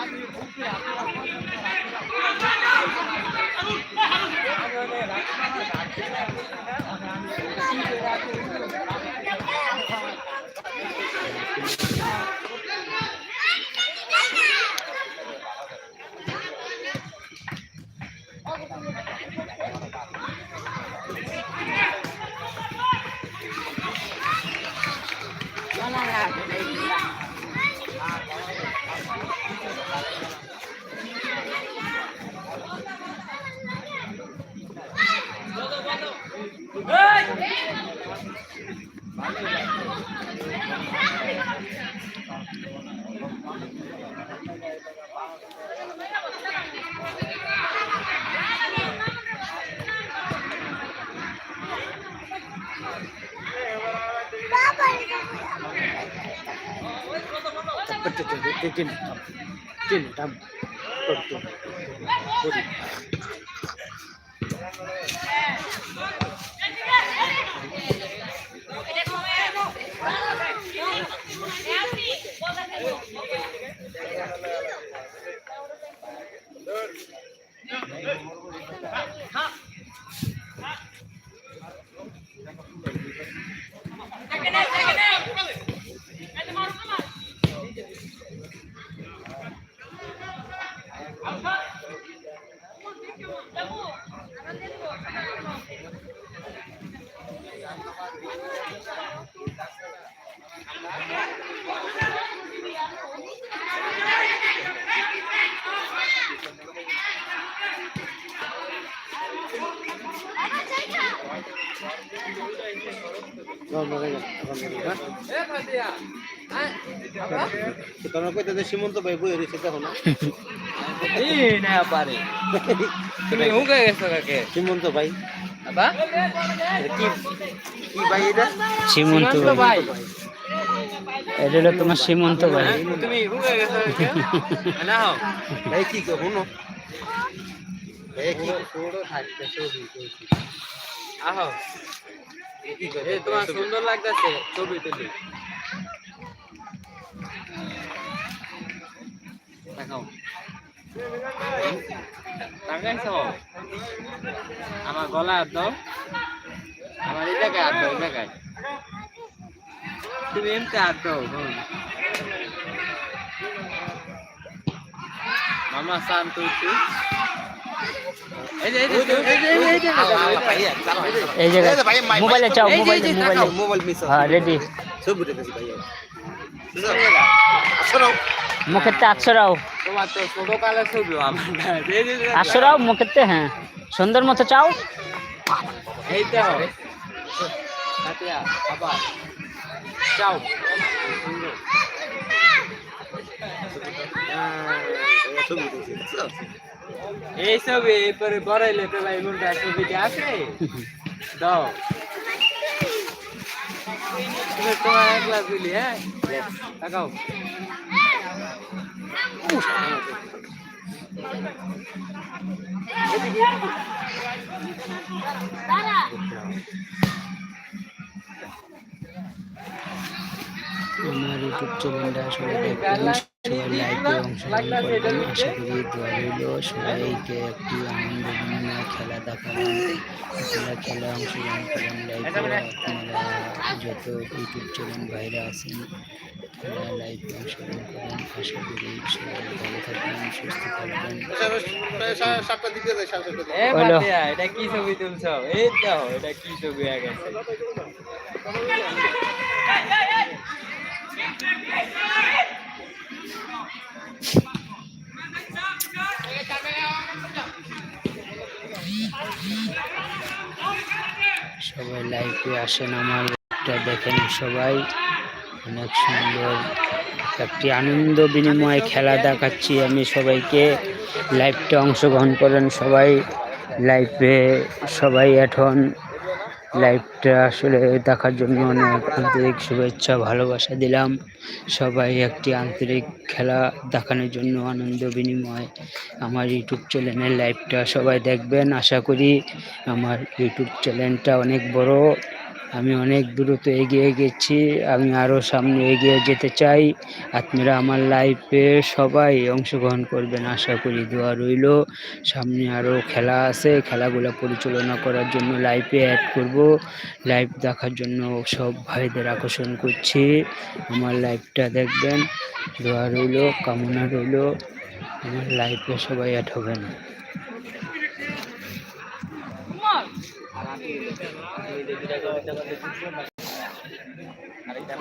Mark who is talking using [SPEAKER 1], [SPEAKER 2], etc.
[SPEAKER 1] আমি Hey! Pedet-pedet, dinam. Dinam. Pedet. তোমরা কইতে যে সীমন্ত ভাই বই রয়েছে দেখো না
[SPEAKER 2] তুমি হুঁকে গেছো কাকে
[SPEAKER 1] সীমন্ত ভাই
[SPEAKER 3] সীমন্ত ভাই এটা হলো তোমার সীমন্ত ভাই
[SPEAKER 2] তুমি হুঁকে গেছো না
[SPEAKER 1] ভাই কি কো হুনো ভাই কি
[SPEAKER 2] আহো। এ তোমার সুন্দর লাগতেছে ছবি তুলি দেখাও। টাকাইছো আমার গলা হাত দাও। আমার এই জায়গায় হাত দাও এই জায়গায় তুমি এমতে হাত দাও মামা শান্ত একটু। এই যে এই যে এই যে এই যে
[SPEAKER 1] ভাই চালো
[SPEAKER 3] এই জায়গায় মোবাইলে চাও মোবাইলে মোবাইলে
[SPEAKER 1] মোবাইল মিস
[SPEAKER 3] হ্যাঁ রেডি
[SPEAKER 1] ছবি উঠেছি ভাই আসলে
[SPEAKER 3] মুখেতে আটশোরাও আটশোরাও মুখেতে হ্যাঁ। সুন্দর মতো চাও।
[SPEAKER 2] এই দেখো কাতিয়া আবার যাও
[SPEAKER 1] ছবি উঠেছি
[SPEAKER 2] এই ছবি এরপরে বড়াইলে তো ভাই মুন্ডা ছবিটা আছে দাও তুমি তোমার একলা গুলি হ্যাঁ তাকাও
[SPEAKER 3] আমার ইউটিউব চ্যানেলটা সবাই দেখবেন সবাই অংশগ্রহণ করবেন আশা করি দোয়া রইল সবাইকে একটি আনন্দ বিনিময় খেলা দেখালাম আপনারা খেলা অংশগ্রহণ করেন লাইভে আপনারা যত ইউটিউব চ্যানেল বাইরে আছেন খেলা লাইভে অংশগ্রহণ করেন আশা করি সবাই ভালো থাকবেন সুস্থ থাকবেন।
[SPEAKER 2] এটা কি ছবি তুলছো? এই দাও এটা কি ছবি হয়ে গেছে
[SPEAKER 3] সবাই লাইভে আসেন আমার লাইভটা দেখেন সবাই। অনেক সুন্দর একটি আনন্দ বিনিময় খেলা দেখাচ্ছি আমি সবাইকে। লাইভটা অংশগ্রহণ করেন সবাই। লাইভে সবাই এখন লাইভটা আসলে দেখার জন্য অনেক আন্তরিক শুভেচ্ছা, ভালোবাসা দিলাম। সবাই একটি আন্তরিক খেলা দেখানোর জন্য আনন্দ বিনিময় আমার ইউটিউব চ্যানেলের লাইভটা সবাই দেখবেন। আশা করি আমার ইউটিউব চ্যানেলটা অনেক বড়। আমি অনেক দ্রুত এগিয়ে গেছি, আমি আরও সামনে এগিয়ে যেতে চাই। আপনারা আমার লাইফে সবাই অংশগ্রহণ করবেন, আশা করি দোয়া রইল। সামনে আরও খেলা আছে, খেলাগুলো পরিচালনা করার জন্য লাইভে অ্যাড করব। লাইভ দেখার জন্য সব ভাইদের আকর্ষণ করছি। আমার লাইভটা দেখবেন, দোয়া রইল, কামনা রইল। আমার লাইফে সবাই অ্যাড হবেন
[SPEAKER 2] আরেকটা